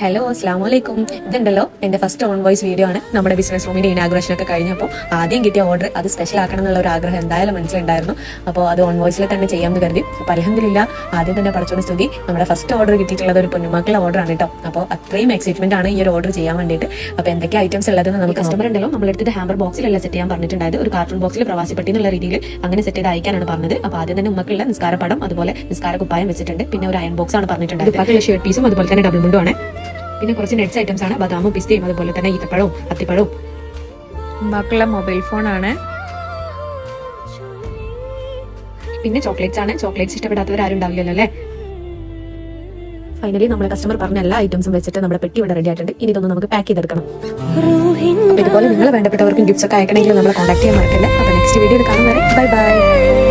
Hello അസ്ലാം വലൈക്കും ഇതുണ്ടല്ലോ എന്റെ ഫസ്റ്റ് ഓൺ വോയിസ് വീഡിയോ ആണ്. നമ്മുടെ ബിസിനസ് റൂമിന്റെ ഇനാഗ്രേഷൻ ഒക്കെ കഴിഞ്ഞപ്പോൾ ആദ്യം കിട്ടിയ ഓർഡർ അത് സ്പെഷ്യൽ ആക്കണം എന്നുള്ള ഒരു ആഗ്രഹം എന്തായാലും മനസ്സിലുണ്ടായിരുന്നു. അപ്പോൾ അത് ഓൺ വോയിസിൽ തന്നെ ചെയ്യാമെന്ന് കരുതി. അപ്പോൾ ആദ്യം തന്നെ പഠിച്ചോണ്ട് സ്തുതി നമ്മുടെ ഫസ്റ്റ് ഓർഡർ കിട്ടിയിട്ടുള്ളത് ഒരു പൊന്നുമക്കളുടെ ഓർഡർ ആണ് കേട്ടോ. അപ്പോൾ അത്രയും എക്സൈറ്റ്മെന്റ് ആണ് ഈ ഒരു ഓർഡർ ചെയ്യാൻ വേണ്ടിയിട്ട്. അപ്പോൾ എന്തൊക്കെ ഐറ്റംസ് ഉള്ളതെന്ന് നമുക്ക് കസ്റ്റമർ ഉണ്ടല്ലോ നമ്മളെടുത്തിട്ട് ഹാമ്പർ ബോക്സിലല്ല സെറ്റ് ചെയ്യാൻ പറഞ്ഞിട്ടുണ്ടായത്. ഒരു കാർട്ടൂൺ ബോക്സിൽ പ്രവാസിപ്പെട്ടി എന്നുള്ള രീതിയിൽ അങ്ങനെ സെറ്റ് ചെയ്ത് അയക്കാനാണ് പറഞ്ഞത്. അപ്പോൾ ആദ്യം തന്നെ ഉമ്മക്കുള്ള നിസ്കാര പടം അതുപോലെ നിസ്കാര കുപ്പായം വെച്ചിട്ടുണ്ട്. പിന്നെ ഒരു അയൺ ബോക്സ് ആണ് പറഞ്ഞിട്ടുണ്ടായത്. ഷർട്ട് പീസും അതുപോലെ തന്നെ ഡബിൾ മുണ്ടും ആണ്. പിന്നെ കുറച്ച് നെറ്റ്സ് ഐറ്റംസ് ആണ്. ബദാമും പിസ്തയും അതുപോലെ തന്നെ ഈത്തപ്പഴവും അത്തിപ്പഴവും. മക്കളുടെ മൊബൈൽ ഫോണാണ് പിന്നെ ചോക്ലേറ്റ്സ് ആണ്. ചോക്ലേറ്റ്സ് ഇഷ്ടപ്പെടാത്തവർ ആരും ഉണ്ടാവില്ലല്ലോ അല്ലേ? ഫൈനലി നമ്മുടെ കസ്റ്റമർ പറഞ്ഞ എല്ലാ ഐറ്റംസും വെച്ചിട്ട് നമ്മുടെ പെട്ടി ഇവിടെ റെഡി ആയിട്ടുണ്ട്. ഇനി ഇതൊന്ന് നമുക്ക് പാക്ക് ചെയ്തെടുക്കണം. ഇതുപോലെ നിങ്ങൾ വേണ്ടപ്പെട്ടവർക്കും ഗിഫ്റ്റ്സ് ഒക്കെ അയക്കണമെങ്കിൽ നമ്മളെ കോൺടാക്ട് ചെയ്യാൻ മറക്കല്ല. അപ്പൊ നെക്സ്റ്റ് വീഡിയോ കാണുന്നവരെ ബൈ ബൈ